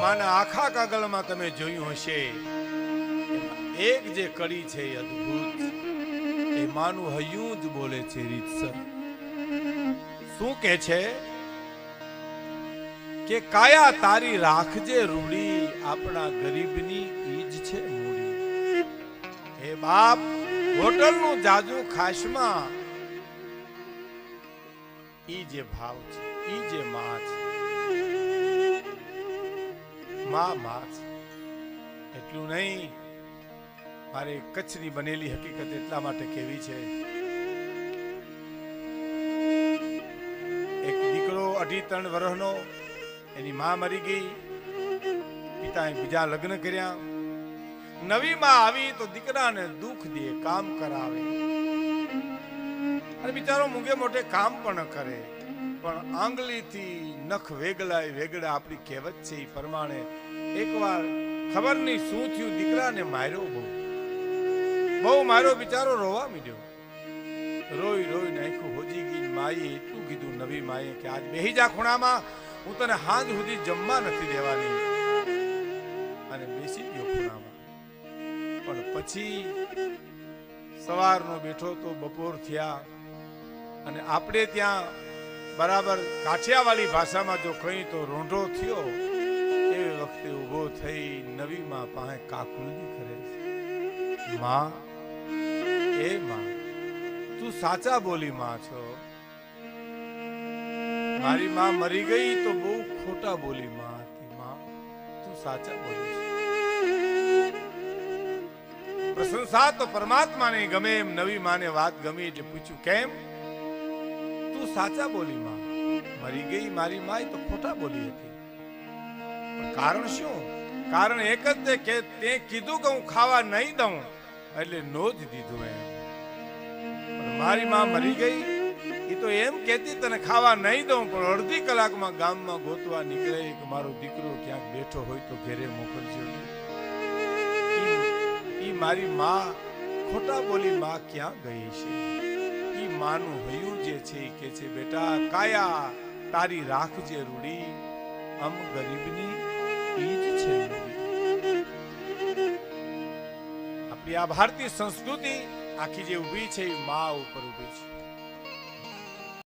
માના આખા કાગળમાં તમે જોયું હશે. એક જે કડી છે એ અદ્ભુત. એ માનું હયું જ બોલે છે રીતસર શું કે છે? કે કાયા તારી રાખજે રૂડી આપણા ગરીબની ઈજ છે મૂડી. હે બાપ, હોટલનું જાજુ ખાસમાં ઈ જે ભાવ છે, ઈ જે માં છે. માં માં એટલું નહીં, મારે કચ્છની બનેલી હકીકત એટલા માટે કેવી છે. એક દીકરો અઢી ત્રણ વર્ષનો એની માં મરી ગઈ. પિતાએ બીજા લગ્ન કર્યા. નવી માં આવી તો દીકરાને દુઃખ દે, કામ કરાવે. અને બિચારો મૂંગે મોટે કામ પણ કરે. પણ આંગળીથી નખ વેગલાય વેગડા આપણી કહેવત છે એ પ્રમાણે એકવાર ખબર નહીં શું થયું દીકરાને માર્યો બહુ. બહુ માર્યો બિચારો રોવા મીડ્યો. રોઈ રોઈ નાખ્યું, હોજી ગઈ માએ એટલું કીધું નવી માએ કે આજ બેહી જા ખૂણામાં, હું તને હાંજ સુધી જમવા નથી દેવાની. અને બેસી ગયો ખૂણામાં. પણ પછી સવારનો બેઠો તો બપોર થયા અને આપણે ત્યાં બરાબર, કાઠિયાવાડી ભાષામાં જો કહી તો રોંઢો થયો, એ વખતે ઊભો થઈ નવી માં પાસે કાકુલની કરે છે. માં, એ માં, તું સાચા બોલી માં છો? મારી માં મરી ગઈ તો બહુ ખોટા બોલી માં હતી. માં, તું સાચા બોલી પ્રશંસા તો પરમાત્માને ગમે એમ, નવી માને વાત ગમી એટલે પૂછ્યું, કેમ? તું સાચા બોલી, માં. મરી ગઈ મારી માય તો ખોટા બોલી હતી. કારણ શું? કારણ એક જ તે કે તે કીધું કે હું ખાવા નહીં દઉં, એટલે નો જ દીધું એમ. મારી માં મરી ગઈ એ તો એમ કહેતી, તને ખાવા નહીં દઉં, પણ અડધી કલાકમાં ગામમાં ગોતવા નીકળે કે મારો દીકરો ક્યાંક બેઠો હોય તો ઘરે મોકલજો. ઈ મારી માં ખોટા બોલી માં ક્યાં ગઈ છે? ઈ માનું હૈયું જે છે કે છે, બેટા, કાયા, તારી રાખજે રૂડી અમ ગરીબની ઈ જ છે આપણી આ ભારતીય સંસ્કૃતિ આખી જે ઊભી છે એ મા ઉપર ઊભી છે.